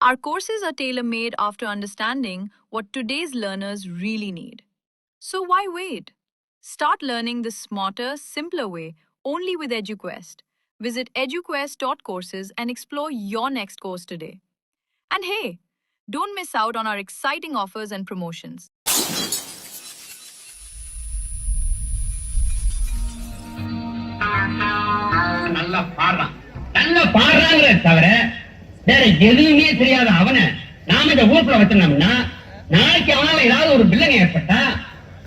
Our courses are tailor made after understanding what today's learners really need. So why wait? Start learning the smarter, simpler way only with EduQuest. Visit eduquest.courses and explore your next course today. And hey, don't miss out on our exciting offers and promotions. நல்லா பாடுறான் நல்லா பாடுறாங்கிற தவிர வேற எதுவுமே தெரியாத அவனை நாம இந்த ஊர்ல வச்சிருந்தோம்னா நாளைக்கு அவனால ஏதாவது ஒரு பிள்ளைங்க ஏற்பட்டா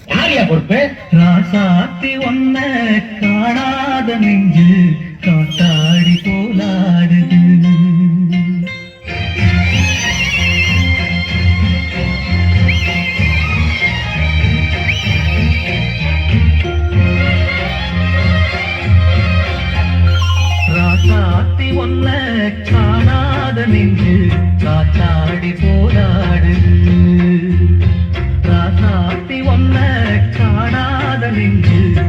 யாரியா பொறுப்பு? ராசாத்தி ஒன்ன காணாத நெஞ்சு காத்தாடி போலாடுது ராசாத்தி ஒன்ன காணாத நெஞ்சு காத்தாடி போராடு. ராசாத்தி ஒன்ன காணாத நின்று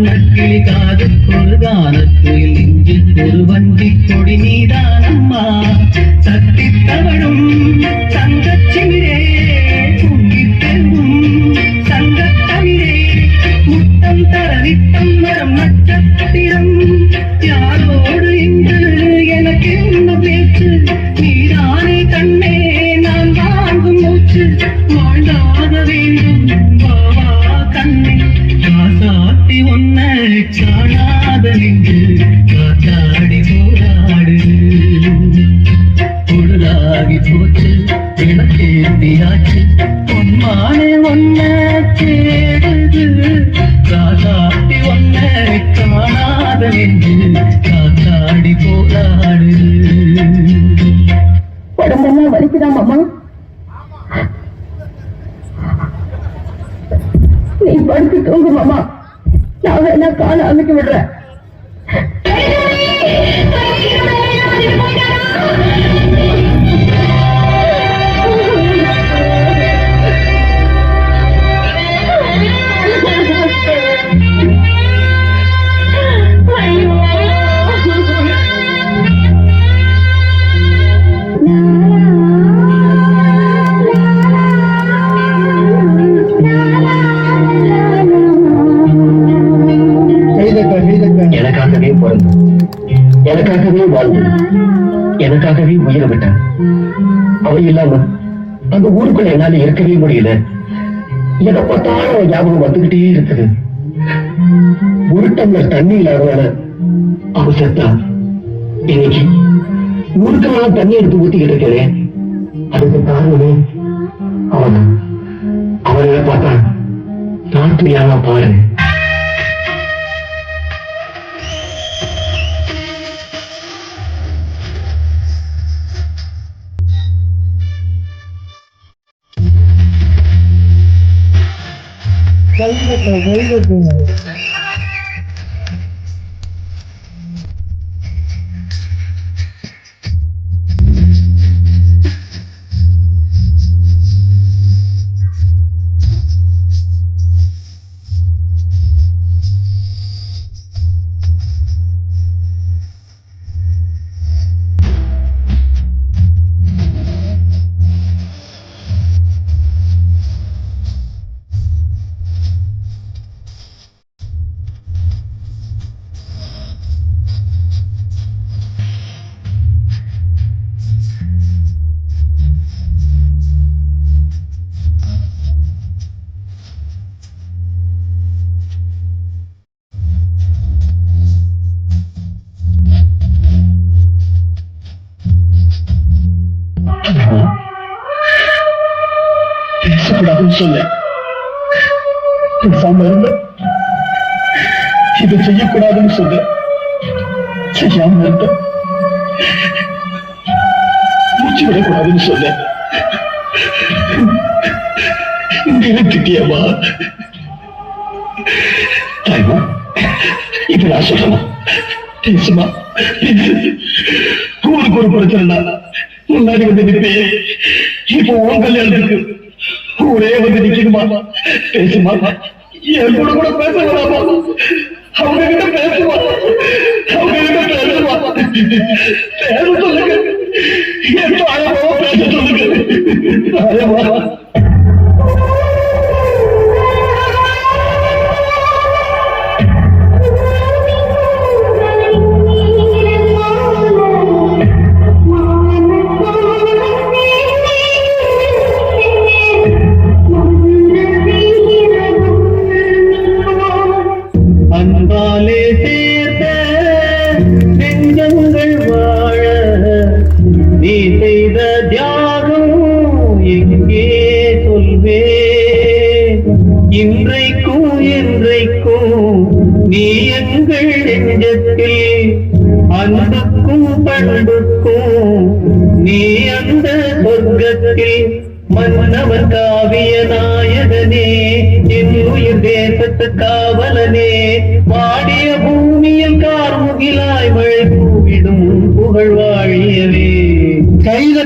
கண்ணக்கிளி ஒரு வண்ணக் கிளி ஒரு வஞ்சி கொடி நீதானம்மா சக்தி தவழும் சங்கச்சிமிரே தெங்கும் சங்கத்தமிழே முத்தம் தர நித்தம் வரம் நட்சத்திரம் யாரோடு இன்று எனக்கு என்ன பேச்சு? நீதானே கண்ணே நான் வாங்கும் மூச்சு. வாழ்ந்தாக வேண்டும் வா கண்ணே. காசாத்தி ஒன்று ஒன்ன காணாத நின்று காத்தாடி போராடு. பொழுதாகி போச்சு விளக்கேந்தியாச்சு பொன்மானே ஒன்ன தேடுது காசாத்தி ஒன்ன காணாத நின்று காத்தாடி போராடு. உடம்பெல்லாம் வலிக்குதா மாமா நீ படுத்து தூங்கு மாமா. நான் வேணா காலை அமைக்க விடுறேன். எனக்காகவே உயிரை விட்டான் அவ இல்லாம அந்த ஊருக்குள்ள என்னால இருக்கவே முடியல. எதை பார்த்தாலும் ஞாபகம் வந்துகிட்டே இருக்குது. ஒரு டம்ளர் தண்ணி இல்லாதவன அவ செத்தா. இன்னைக்கு ஊருக்கெல்லாம் தண்ணி எடுத்து ஊத்திக்கிட்டு இருக்கிறேன் அதுக்கு காரணமே அவன் அவனை பார்த்தா நான் பாரு Daí, daí. பாரு பேசாம இருந்த இதை செய்யக்கூடாதுன்னு சொல்ல. செய்யாம இருந்த மூச்சு விடக்கூடாதுன்னு சொல்ல. நிறுத்திட்டியம்மா தாய்மா இப்ப நான் சொல்றேன் பேசுமா. ஊருக்கு ஒரு பிரச்சனை முன்னாடி வந்து நிற்பே இப்போ உன் கல்யாணத்துக்கு ஊரே வந்து நிக்கணுமா பேசுமா என் கூட கூட பேச வேணாமா அவங்க கிட்ட பேசுமா அவங்க கிட்ட பேசுமா பேச சொல்லுங்க என் தாயமாவோ பேச சொல்லுங்க தாயமா உலகத்தில் மன்னவர் காவிய நாயகனே என் உயிர் தேசத்து காவலனே வாடிய பூமியில் கார்முகிலாய் மழை பூவிடும் புகழ் வாழியவே. கைத